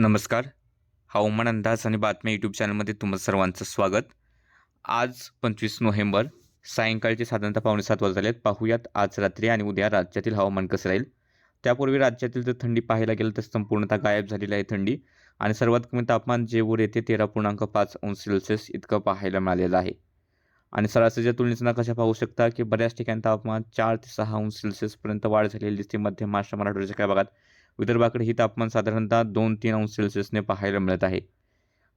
नमस्कार. हवामान अंदाज आणि बातम्या यूट्यूब चॅनलमध्ये तुम्हा सर्वांचं स्वागत. आज पंचवीस नोव्हेंबर सायंकाळचे साधारणतः पावणे सात वाजले आहेत. पाहूयात आज रात्री आणि उद्या राज्यातील हवामान कसं राहील? त्यापूर्वी राज्यातील जर थंडी पाहायला गेलं तर संपूर्णतः गायब झालेली आहे थंडी आणि सर्वात कमी तापमान जेऊर येते तेरा पूर्णांक पाच अंश सेल्सिअस इतकं पाहायला मिळालेलं आहे. आणि सरासरीच्या तुलनेत कशा पाहू शकता की बऱ्याच ठिकाणी तापमान चार ते सहा अंश सेल्सिअसपर्यंत वाढ झालेली दिसते. मध्य महाराष्ट्र मराठवाड्याच्या काही भागात विदर्भाकडे ही तापमान साधारणतः दोन तीन अंश सेल्सिअसने पाहायला मिळत आहे.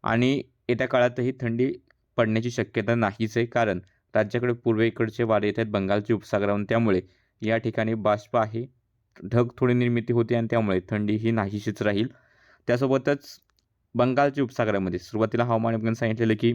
आणि येत्या काळातही थंडी पडण्याची शक्यता नाहीच आहे कारण राज्याकडे पूर्वेकडचे वारे येत आहेत बंगालची उपसागरावरून त्यामुळे या ठिकाणी बाष्प आहे ढग थोडी निर्मिती होते आणि त्यामुळे थंडी ही नाहीशीच राहील. त्यासोबतच बंगालच्या उपसागरामध्ये सुरुवातीला हवामान विभागाने सांगितलेलं की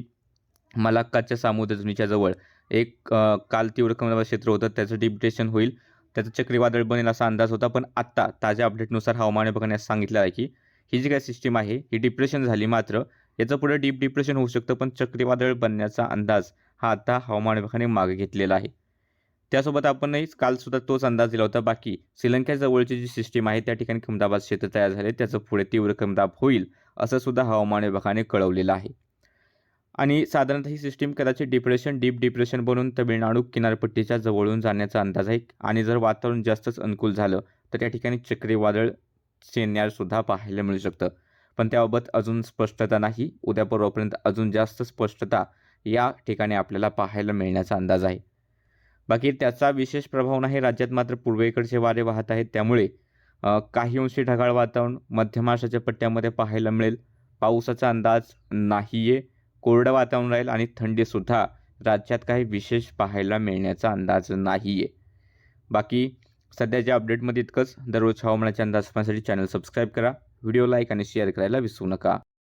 मलाक्काच्या सामुद्रधुनीच्या जवळ एक काल तीव्र कमी क्षेत्र होतं त्याचं डिप्रेशन होईल. त्याचं चक्रीवादळ बनेल असा अंदाज होता पण आत्ता ताज्या अपडेटनुसार हवामान विभागाने सांगितलं आहे की ही जी काय सिस्टीम आहे ही डिप्रेशन झाली मात्र याचं पुढे डीप डिप्रेशन होऊ शकतं पण चक्रीवादळ बनण्याचा अंदाज हा आता हवामान विभागाने मागे घेतलेला आहे. त्यासोबत आपणही कालसुद्धा तोच अंदाज दिला होता बाकी श्रीलंकेजवळची जी सिस्टीम आहे त्या ठिकाणी कमदाबाद क्षेत्र तयार झाले त्याचं पुढे तीव्र कमदाब होईल असं सुद्धा हवामान विभागाने कळवलेलं आहे. आणि साधारणतः ही सिस्टीम कदाचित डिप्रेशन डीप डिप्रेशन बनून तमिळनाडू किनारपट्टीच्या जवळून जाण्याचा अंदाज आहे. आणि जर वातावरण जास्तच अनुकूल झालं तर त्या ठिकाणी चक्रीवादळ सुद्धा पाहायला मिळू शकतं. पण त्याबाबत अजून स्पष्टता नाही. उद्या परवापर्यंत अजून जास्त स्पष्टता या ठिकाणी आपल्याला पाहायला मिळण्याचा अंदाज आहे. बाकी त्याचा विशेष प्रभाव नाही. राज्यात मात्र पूर्वेकडचे वारे वाहत आहेत. त्यामुळे काही अंशी ढगाळ वातावरण मध्य महाराष्ट्राच्या पट्ट्यामध्ये पाहायला मिळेल. पावसाचा अंदाज नाही आहे कोरडं वातावरण राहील आणि थंडीसुद्धा राज्यात काही विशेष पाहायला मिळण्याचा अंदाज नाही आहे बाकी सध्याच्या अपडेटमध्ये इतकंच. दररोज हवामानाचे अंदाज पाहण्यासाठी चॅनल सबस्क्राईब करा. व्हिडिओ लाईक आणि शेअर करायला विसरू नका.